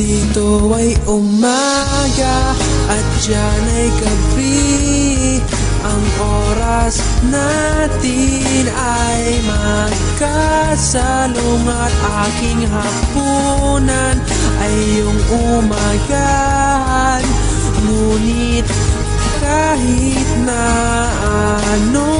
dito ay umaga at dyan ay gabi. Ang oras natin ay magkasalong At aking hapunan ay yung umagahan. Ngunit kahit na anong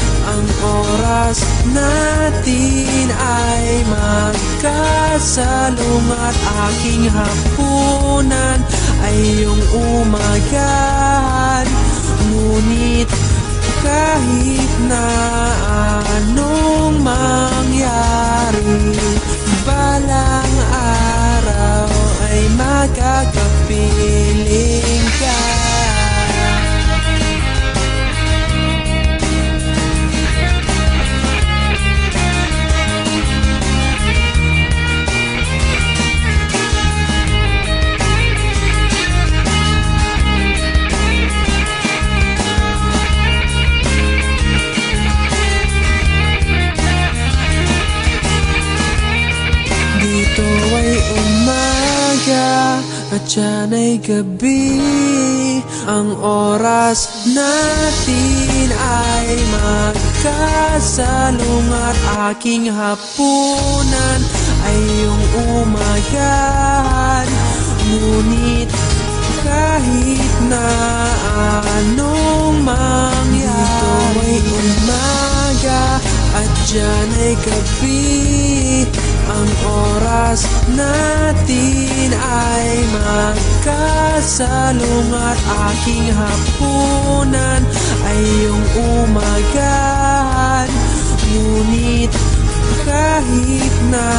Ang oras natin ay magkasalong At aking hapunan ay yung umagahan at dyan ay gabi Ang oras natin ay magkasalong At aking hapunan ay yung umagahan Ngunit kahit na anong mangyari Dito ay umaga at dyan ay gabi Ang oras ay magkasalong At aking hapunan ay yung umagahan Ngunit kahit na